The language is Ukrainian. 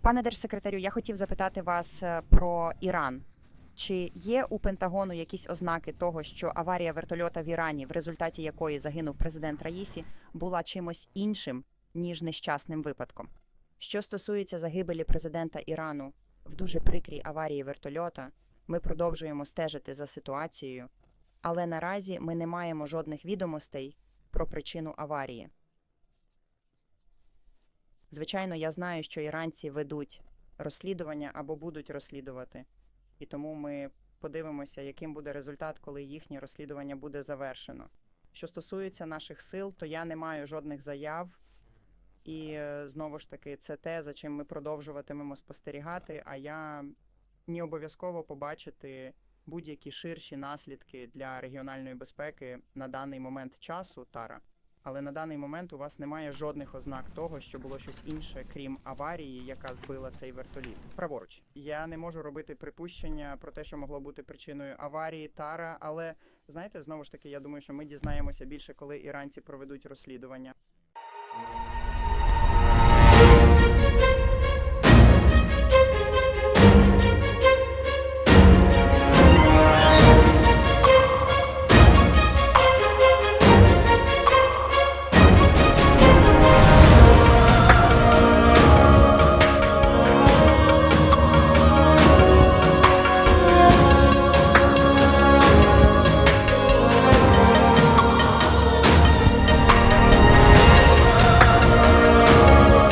Пане держсекретарю, я хотів запитати вас е, про Іран. Чи є у Пентагону якісь ознаки того, що аварія вертольота в Ірані, в результаті якої загинув президент Раїсі, була чимось іншим ніж нещасним випадком? Що стосується загибелі президента Ірану в дуже прикрій аварії вертольота, ми продовжуємо стежити за ситуацією, але наразі ми не маємо жодних відомостей про причину аварії. Звичайно, я знаю, що іранці ведуть розслідування або будуть розслідувати, і тому ми подивимося, яким буде результат, коли їхнє розслідування буде завершено. Що стосується наших сил, то я не маю жодних заяв, і е, знову ж таки, це те, за чим ми продовжуватимемо спостерігати. А я не обов'язково побачити будь-які ширші наслідки для регіональної безпеки на даний момент часу, Тара. Але на даний момент у вас немає жодних ознак того, що було щось інше, крім аварії, яка збила цей вертоліт. Праворуч. Я не можу робити припущення про те, що могло бути причиною аварії Тара, але знаєте, знову ж таки, я думаю, що ми дізнаємося більше, коли іранці проведуть розслідування.